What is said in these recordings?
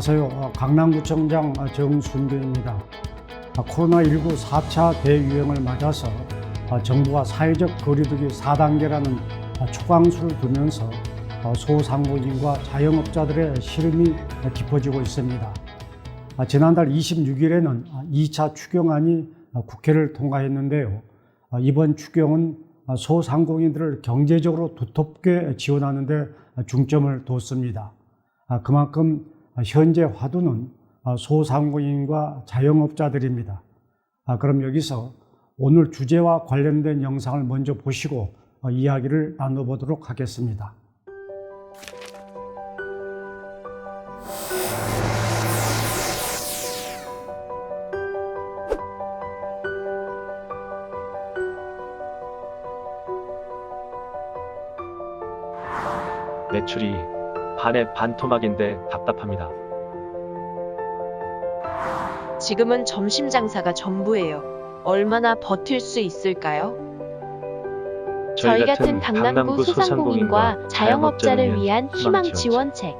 어, 안녕하세요. 어, 강남구청장 어, 정순규입니다. 어, 코로나19 4차 대유행을 맞아서 어, 정부가 사회적 거리두기 4단계라는 초강수를 두면서 어, 소상공인과 자영업자들의 시름이 깊어지고 있습니다. 아, 지난달 26일에는 2차 추경안이 어, 국회를 통과했는데요. 어, 이번 추경은 어, 소상공인들을 경제적으로 두텁게 지원하는 데 중점을 뒀습니다. 아, 그만큼 현재 화두는 어, 소상공인과 자영업자들입니다. 아, 그럼 여기서 오늘 주제와 관련된 영상을 먼저 보시고 어, 이야기를 나눠보도록 하겠습니다. 매출이 반에 반토막인데 답답합니다. 지금은 점심 장사가 전부예요. 얼마나 버틸 수 있을까요? 저희 같은 강남구 소상공인과 자영업자를 위한 희망 지원 지원책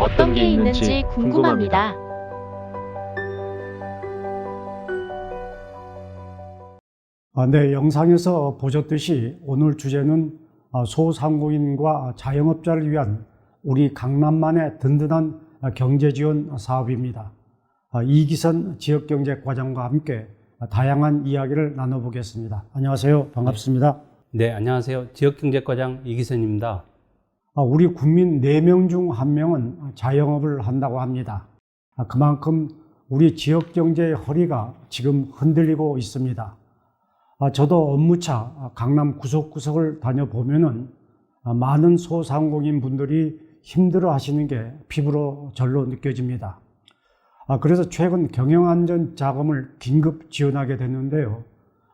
어떤 게 있는지 궁금합니다. 아, 네, 영상에서 보셨듯이 오늘 주제는 아, 소상공인과 자영업자를 위한 우리 강남만의 든든한 경제 지원 사업입니다. 아, 이기선 지역경제과장과 함께 다양한 이야기를 나눠보겠습니다. 안녕하세요. 반갑습니다. 네, 안녕하세요. 지역경제과장 이기선입니다. 아, 우리 국민 4명 중 1명은 자영업을 한다고 합니다. 아, 그만큼 우리 지역 경제의 허리가 지금 흔들리고 있습니다. 아, 저도 업무차 아, 강남 구석구석을 다녀보면은 아, 많은 소상공인 분들이 힘들어 하시는 게 피부로 절로 느껴집니다. 아, 그래서 최근 경영안전 자금을 긴급 지원하게 됐는데요.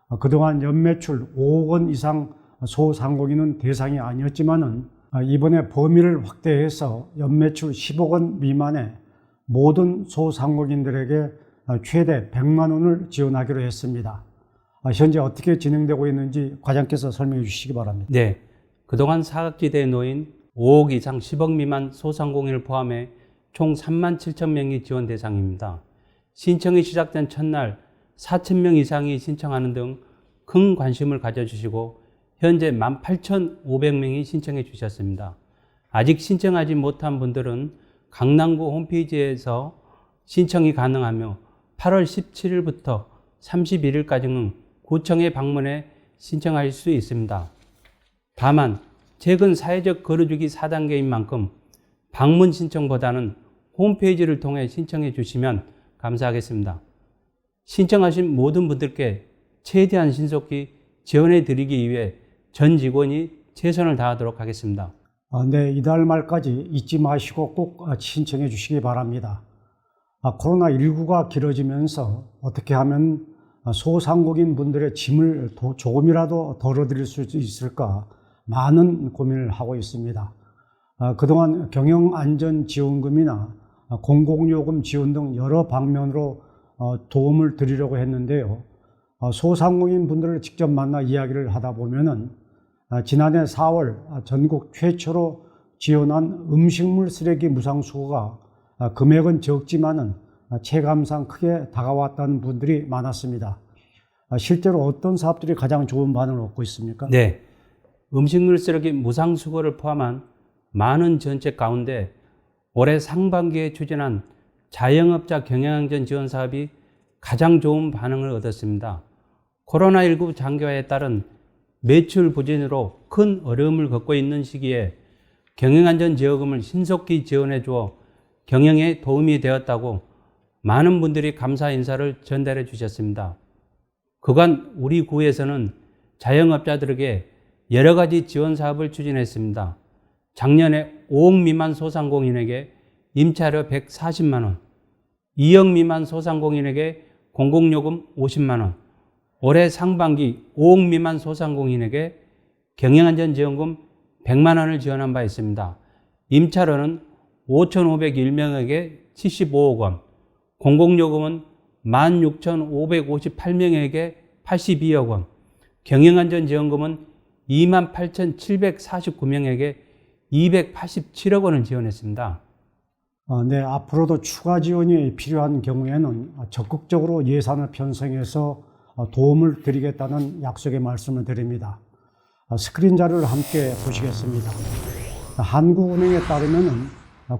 아, 그동안 연매출 5억 원 이상 소상공인은 대상이 아니었지만은 아, 이번에 범위를 확대해서 연매출 10억 원 미만의 모든 소상공인들에게 아, 최대 100만 원을 지원하기로 했습니다. 아, 현재 어떻게 진행되고 있는지 과장께서 설명해 주시기 바랍니다. 네, 그동안 사각지대에 놓인 5억 이상 10억 미만 소상공인을 포함해 총 3만 7천 명이 지원 대상입니다. 신청이 시작된 첫날 4천 명 이상이 신청하는 등 큰 관심을 가져주시고 현재 18,500명이 신청해 주셨습니다. 아직 신청하지 못한 분들은 강남구 홈페이지에서 신청이 가능하며 8월 17일부터 31일까지는 구청에 방문해 신청하실 수 있습니다. 다만 최근 사회적 거리두기 4단계인 만큼 방문 신청보다는 홈페이지를 통해 신청해 주시면 감사하겠습니다. 신청하신 모든 분들께 최대한 신속히 지원해 드리기 위해 전 직원이 최선을 다하도록 하겠습니다. 아, 네, 이달 말까지 잊지 마시고 꼭 아, 신청해 주시기 바랍니다. 아, 코로나19가 길어지면서 어떻게 하면 아, 소상공인 분들의 짐을 도- 조금이라도 덜어드릴 수 있을까 많은 고민을 하고 있습니다. 아, 그동안 경영안전지원금이나 아, 공공요금 지원 등 여러 방면으로 어, 도움을 드리려고 했는데요. 어, 소상공인 분들을 직접 만나 이야기를 하다 보면은 아, 지난해 4월 아, 전국 최초로 지원한 음식물 쓰레기 무상 수거가 아, 금액은 적지만은 아, 체감상 크게 다가왔다는 분들이 많았습니다. 아, 실제로 어떤 사업들이 가장 좋은 반응을 얻고 있습니까? 네. 음식물 쓰레기 무상 수거를 포함한 많은 정책 가운데 올해 상반기에 추진한 자영업자 경영안전 지원 사업이 가장 좋은 반응을 얻었습니다. 코로나19 장기화에 따른 매출 부진으로 큰 어려움을 겪고 있는 시기에 경영안전 지원금을 신속히 지원해 주어 경영에 도움이 되었다고 많은 분들이 감사 인사를 전달해 주셨습니다. 그간 우리 구에서는 자영업자들에게 여러 가지 지원 사업을 추진했습니다. 작년에 5억 미만 소상공인에게 임차료 140만 원, 2억 미만 소상공인에게 공공요금 50만 원, 올해 상반기 5억 미만 소상공인에게 경영안전지원금 100만 원을 지원한 바 있습니다. 임차료는 5,501명에게 75억 원, 공공요금은 16,558명에게 82억 원, 경영안전지원금은 28,749명에게 287억 원을 지원했습니다. 어, 네, 앞으로도 추가 지원이 필요한 경우에는 적극적으로 예산을 편성해서 어, 도움을 드리겠다는 약속의 말씀을 드립니다. 어, 스크린 자료를 함께 보시겠습니다. 한국은행에 따르면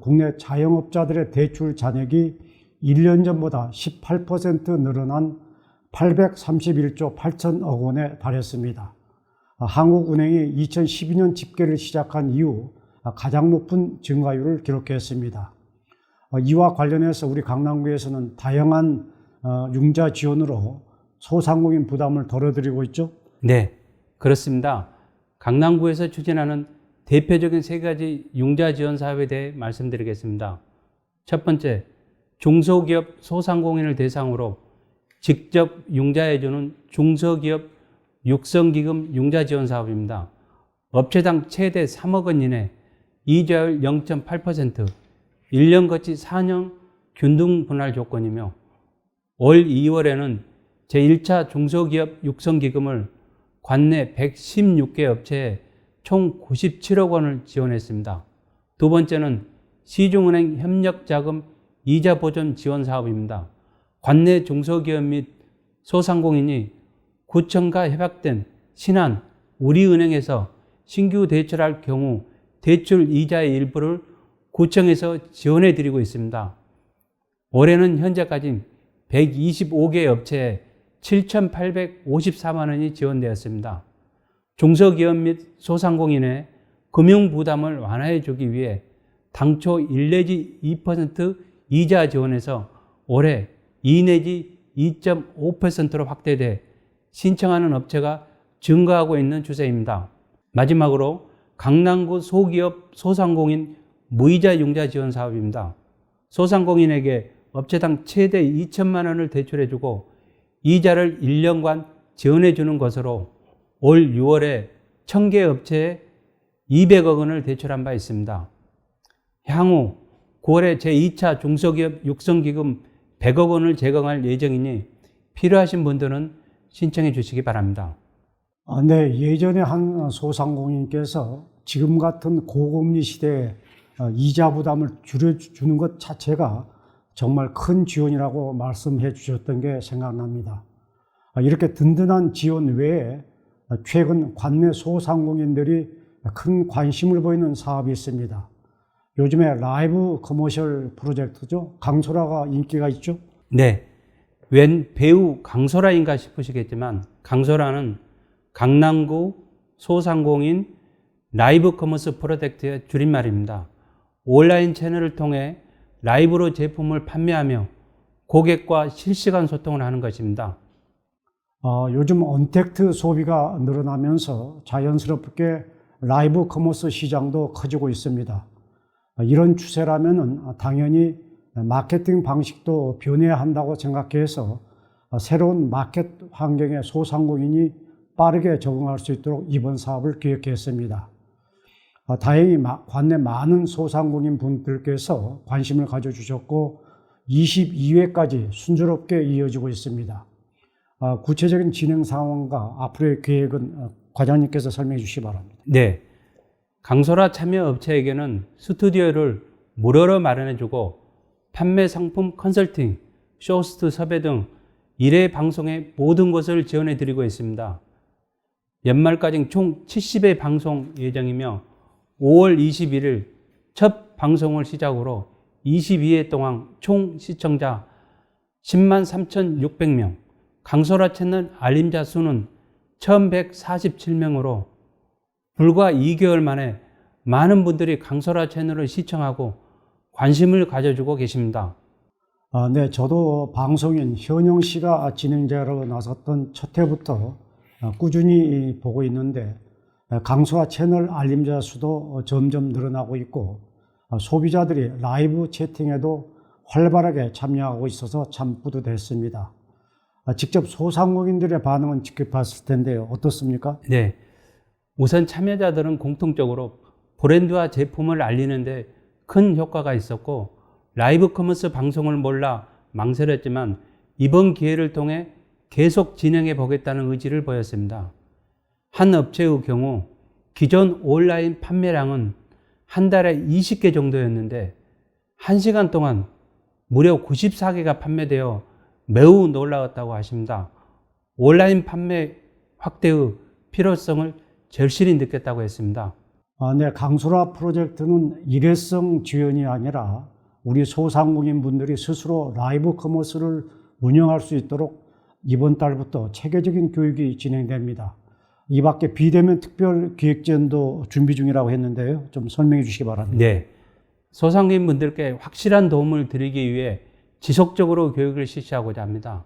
국내 자영업자들의 대출 잔액이 1년 전보다 18% 늘어난 831조 8천억 원에 달했습니다. 한국은행이 2012년 집계를 시작한 이후 가장 높은 증가율을 기록했습니다. 이와 관련해서 우리 강남구에서는 다양한 어, 융자 지원으로 소상공인 부담을 덜어드리고 있죠. 네, 그렇습니다. 강남구에서 추진하는 대표적인 세 가지 융자 지원 사업에 대해 말씀드리겠습니다. 첫 번째, 중소기업 소상공인을 대상으로 직접 융자해주는 중소기업 육성기금 융자 지원 사업입니다. 업체당 최대 3억 원 이내, 이자율 0.8%, 1년 거치 4년 균등 분할 조건이며 올 2월에는 제1차 중소기업 육성기금을 관내 116개 업체에 총 97억 원을 지원했습니다. 두 번째는 시중은행 협력자금 이자 보존 지원 사업입니다. 관내 중소기업 및 소상공인이 구청과 협약된 신한, 우리은행에서 신규 대출할 경우 대출 이자의 일부를 구청에서 지원해 드리고 있습니다. 올해는 현재까지 125개 업체에 7,854만 원이 지원되었습니다. 중소기업 및 소상공인의 금융 부담을 완화해 주기 위해 당초 1 내지 2% 이자 지원에서 올해 2 내지 2.5%로 확대돼 신청하는 업체가 증가하고 있는 추세입니다. 마지막으로 강남구 소기업 소상공인 무이자 융자 지원 사업입니다. 소상공인에게 업체당 최대 2천만 원을 대출해주고 이자를 1년간 지원해주는 것으로 올 6월에 1000개 업체에 200억 원을 대출한 바 있습니다. 향후 9월에 제2차 중소기업 육성기금 100억 원을 제공할 예정이니 필요하신 분들은 신청해 주시기 바랍니다. 아, 네, 예전에 한 소상공인께서 지금 같은 고금리 시대에 어, 이자 부담을 줄여주는 것 자체가 정말 큰 지원이라고 말씀해 주셨던 게 생각납니다. 아, 이렇게 든든한 지원 외에 최근 관내 소상공인들이 큰 관심을 보이는 사업이 있습니다. 요즘에 라이브 커머셜 프로젝트죠. 강소라가 인기가 있죠. 네. 웬 배우 강소라인가 싶으시겠지만 강소라는 강남구 소상공인 라이브 커머스 프로젝트의 줄임말입니다. 온라인 채널을 통해 라이브로 제품을 판매하며 고객과 실시간 소통을 하는 것입니다. 어, 요즘 언택트 소비가 늘어나면서 자연스럽게 라이브 커머스 시장도 커지고 있습니다. 어, 이런 추세라면 당연히 마케팅 방식도 변해야 한다고 생각해서 어, 새로운 마켓 환경에 소상공인이 빠르게 적응할 수 있도록 이번 사업을 기획했습니다. 어, 다행히 관내 많은 소상공인 분들께서 관심을 가져주셨고 22회까지 순조롭게 이어지고 있습니다. 어, 구체적인 진행 상황과 앞으로의 계획은 어, 과장님께서 설명해 주시기 바랍니다. 네. 강소라 참여 업체에게는 스튜디오를 무료로 마련해주고 판매 상품 컨설팅, 쇼스트 섭외 등 일회 방송의 모든 것을 지원해 드리고 있습니다. 연말까지 총 70회 방송 예정이며 5월 21일 첫 방송을 시작으로 22회 동안 총 시청자 10만 3,600명, 강소라 채널 알림자 수는 1147명으로 불과 2개월 만에 많은 분들이 강소라 채널을 시청하고 관심을 가져주고 계십니다. 아, 네, 저도 방송인 현영 씨가 진행자로 나섰던 첫 해부터 아, 꾸준히 보고 있는데 아, 강소라 채널 알림자 수도 점점 늘어나고 있고 아, 소비자들이 라이브 채팅에도 활발하게 참여하고 있어서 참 뿌듯했습니다. 직접 소상공인들의 반응은 지켜봤을 텐데요. 어떻습니까? 네. 우선 참여자들은 공통적으로 브랜드와 제품을 알리는데 큰 효과가 있었고 라이브 커머스 방송을 몰라 망설였지만 이번 기회를 통해 계속 진행해 보겠다는 의지를 보였습니다. 한 업체의 경우 기존 온라인 판매량은 한 달에 20개 정도였는데 1시간 동안 무려 94개가 판매되어 매우 놀라웠다고 하십니다. 온라인 판매 확대의 필요성을 절실히 느꼈다고 했습니다. 아, 네, 강소라 프로젝트는 일회성 지원이 아니라 우리 소상공인 분들이 스스로 라이브 커머스를 운영할 수 있도록 이번 달부터 체계적인 교육이 진행됩니다. 이 밖에 비대면 특별 기획전도 준비 중이라고 했는데요. 좀 설명해 주시기 바랍니다. 네. 소상공인 분들께 확실한 도움을 드리기 위해 지속적으로 교육을 실시하고자 합니다.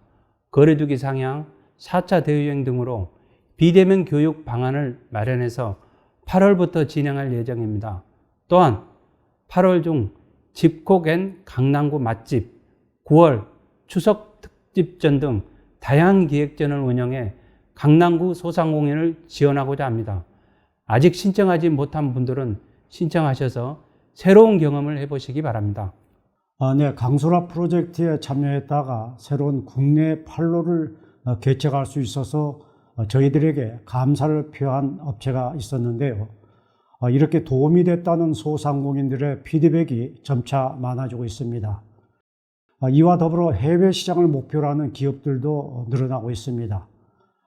거래두기 상향, 4차 대유행 등으로 비대면 교육 방안을 마련해서 8월부터 진행할 예정입니다. 또한 8월 중 집콕 앤 강남구 맛집, 9월 추석 특집전 등 다양한 기획전을 운영해 강남구 소상공인을 지원하고자 합니다. 아직 신청하지 못한 분들은 신청하셔서 새로운 경험을 해보시기 바랍니다. 아, 네, 강소라 프로젝트에 참여했다가 새로운 국내 판로를 어, 개척할 수 있어서 어, 저희들에게 감사를 표한 업체가 있었는데요. 어, 이렇게 도움이 됐다는 소상공인들의 피드백이 점차 많아지고 있습니다. 아, 이와 더불어 해외 시장을 목표로 하는 기업들도 늘어나고 있습니다.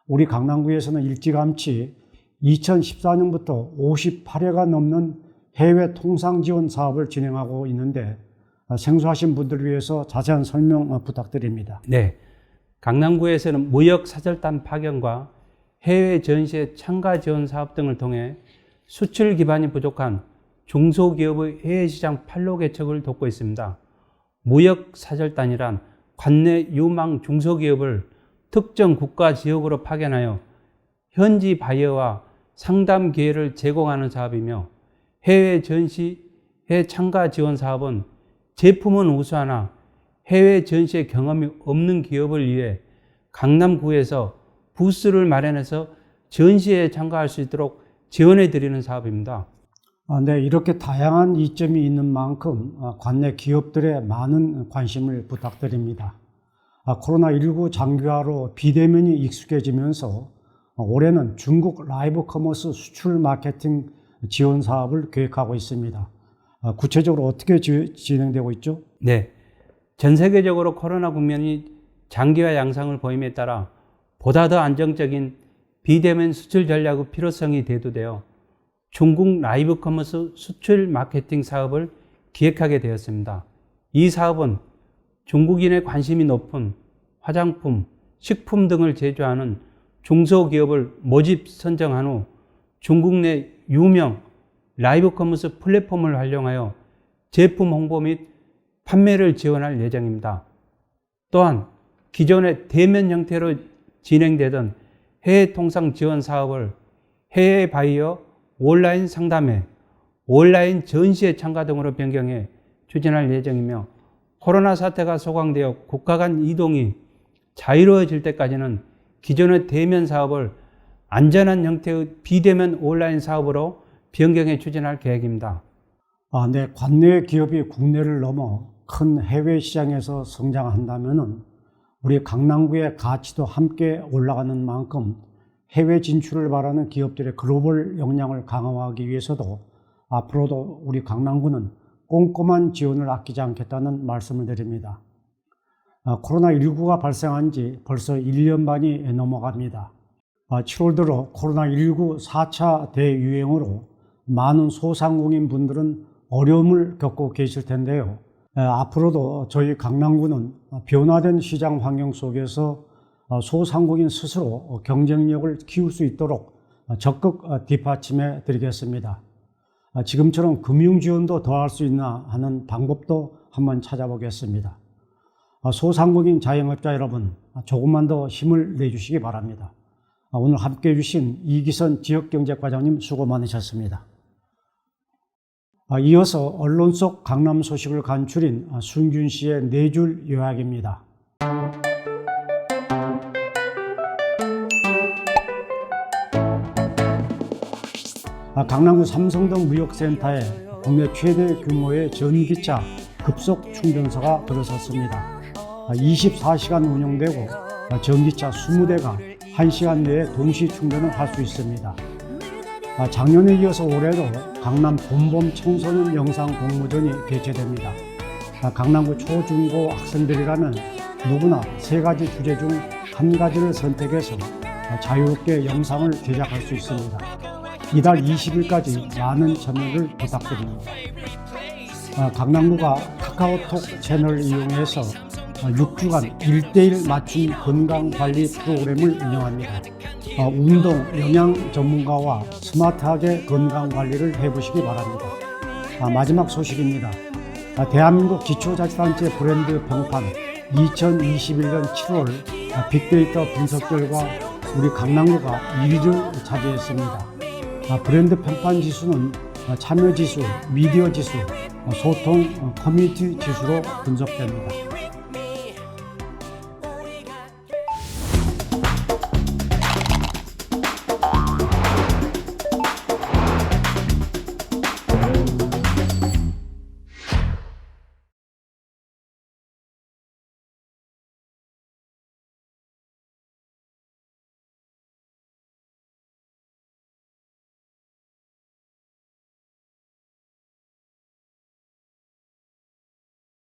우리 강남구에서는 일찌감치 2014년부터 58회가 넘는 해외 통상 지원 사업을 진행하고 있는데 아, 생소하신 분들을 위해서 자세한 설명 어, 부탁드립니다. 네. 강남구에서는 무역 사절단 파견과 해외 전시회 참가 지원 사업 등을 통해 수출 기반이 부족한 중소기업의 해외 시장 판로 개척을 돕고 있습니다. 무역 사절단이란 관내 유망 중소기업을 특정 국가 지역으로 파견하여 현지 바이어와 상담 기회를 제공하는 사업이며 해외 전시회 참가 지원 사업은 제품은 우수하나 해외 전시회 경험이 없는 기업을 위해 강남구에서 부스를 마련해서 전시회에 참가할 수 있도록 지원해 드리는 사업입니다. 아, 네, 이렇게 다양한 이점이 있는 만큼 아, 관내 기업들의 많은 관심을 부탁드립니다. 아, 코로나19 장기화로 비대면이 익숙해지면서 어, 올해는 중국 라이브 커머스 수출 마케팅 지원 사업을 계획하고 있습니다. 아, 구체적으로 어떻게 지- 진행되고 있죠? 네. 전 세계적으로 코로나 국면이 장기화 양상을 보임에 따라 보다 더 안정적인 비대면 수출 전략의 필요성이 대두되어 중국 라이브 커머스 수출 마케팅 사업을 기획하게 되었습니다. 이 사업은 중국인의 관심이 높은 화장품, 식품 등을 제조하는 중소기업을 모집 선정한 후 중국 내 유명 라이브 커머스 플랫폼을 활용하여 제품 홍보 및 판매를 지원할 예정입니다. 또한 기존의 대면 형태로 진행되던 해외 통상 지원 사업을 해외 바이어 온라인 상담회, 온라인 전시회 참가 등으로 변경해 추진할 예정이며 코로나 사태가 소강되어 국가 간 이동이 자유로워질 때까지는 기존의 대면 사업을 안전한 형태의 비대면 온라인 사업으로 변경해 추진할 계획입니다. 아, 네, 관내 기업이 국내를 넘어 큰 해외 시장에서 성장한다면은 우리 강남구의 가치도 함께 올라가는 만큼 해외 진출을 바라는 기업들의 글로벌 역량을 강화하기 위해서도 앞으로도 우리 강남구는 꼼꼼한 지원을 아끼지 않겠다는 말씀을 드립니다. 아, 코로나19가 발생한 지 벌써 1년 반이 넘어갑니다. 아, 7월 들어 코로나19 4차 대유행으로 많은 소상공인 분들은 어려움을 겪고 계실 텐데요. 에, 앞으로도 저희 강남구는 변화된 시장 환경 속에서 어, 소상공인 스스로 어, 경쟁력을 키울 수 있도록 어, 적극 어, 뒷받침해 드리겠습니다. 아, 지금처럼 금융 지원도 더할 수 있나 하는 방법도 한번 찾아보겠습니다. 아, 소상공인 자영업자 여러분, 아, 조금만 더 힘을 내주시기 바랍니다. 아, 오늘 함께 해주신 이기선 지역경제과장님 수고 많으셨습니다. 아, 이어서 언론 속 강남 소식을 간추린 아, 순균 씨의 네 줄 요약입니다. 아, 강남구 삼성동 무역센터에 국내 최대 규모의 전기차 급속 충전소가 들어섰습니다. 24시간 운영되고 아, 전기차 20대가 1시간 내에 동시 충전을 할 수 있습니다. 아, 작년에 이어서 올해도 강남 봄봄 청소년 영상 공모전이 개최됩니다. 아, 강남구 초중고 학생들이라면 누구나 세 가지 주제 중 한 가지를 선택해서 아, 자유롭게 영상을 제작할 수 있습니다. 이달 20일까지 많은 참여를 부탁드립니다. 아, 강남구가 카카오톡 채널을 이용해서 6주간 1대1 맞춤 건강관리 프로그램을 운영합니다. 어, 운동, 영양 전문가와 스마트하게 건강 관리를 해보시기 바랍니다. 아, 마지막 소식입니다. 아, 대한민국 기초자치단체 브랜드 평판 2021년 7월 아, 빅데이터 분석 결과 우리 강남구가 1위를 차지했습니다. 아, 브랜드 평판 지수는 아, 참여 지수, 미디어 지수, 어, 소통, 어, 커뮤니티 지수로 분석됩니다.